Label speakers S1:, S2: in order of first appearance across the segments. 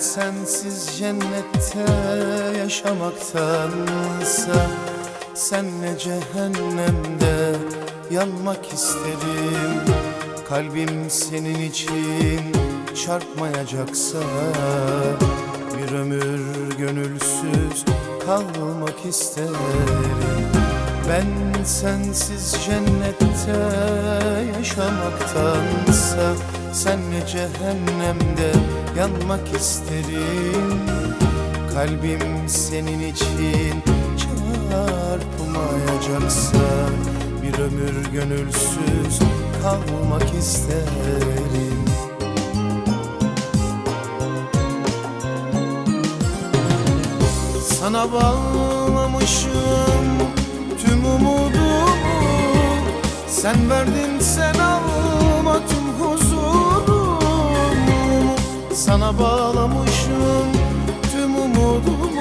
S1: sensiz cennette yaşamaktansa Senle cehennemde yanmak isterim Kalbim senin için çarpmayacaksa Bir ömür gönülsüz kalmak isterim. Ben sensiz cennette yaşamaktansa Senle cehennemde yanmak isterim. Kalbim senin için çarpmayacaksa Bir ömür gönülsüz kalmak isterim. Sana bağlamışım tüm umudumu Sen verdin sen alma tüm huzurumu. Sana bağlamışım tüm umudumu.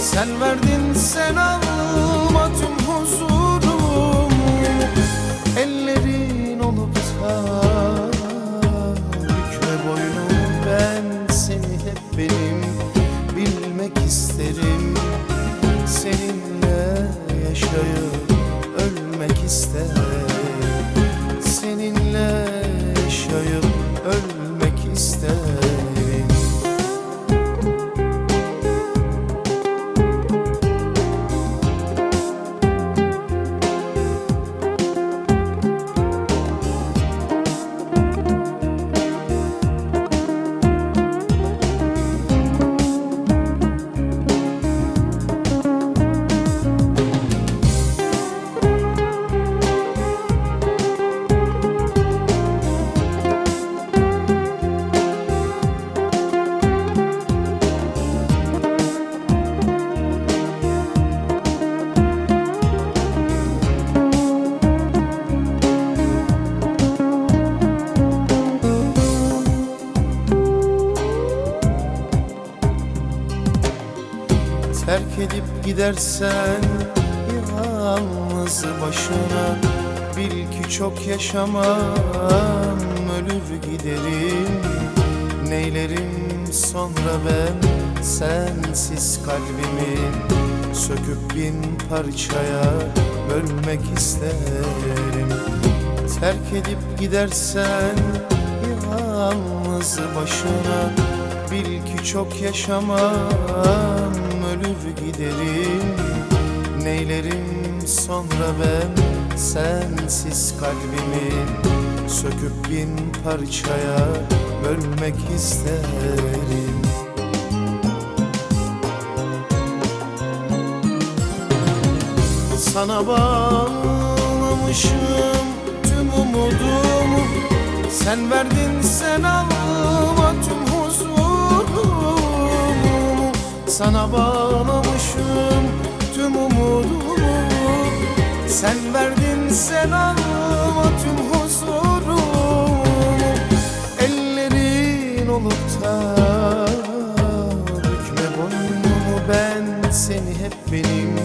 S1: Sen verdin sen alma edip gidersen yalnız başına Bil ki çok yaşamam ölür giderim. Neylerim sonra ben sensiz kalbimi Söküp bin parçaya bölmek isterim. Terk edip gidersen yalnız başına Bil ki çok yaşamam ölür giderim. Neylerim sonra ben sensiz kalbimi Söküp bin parçaya bölmek isterim. Sana bağlamışım tüm umudumu. Sen verdin sen alma tüm Sana bağlamışım tüm umudumu. Sen verdin sen alma tüm huzurumu. Ellerin olup da bükme boynumu. Ben seni hep benim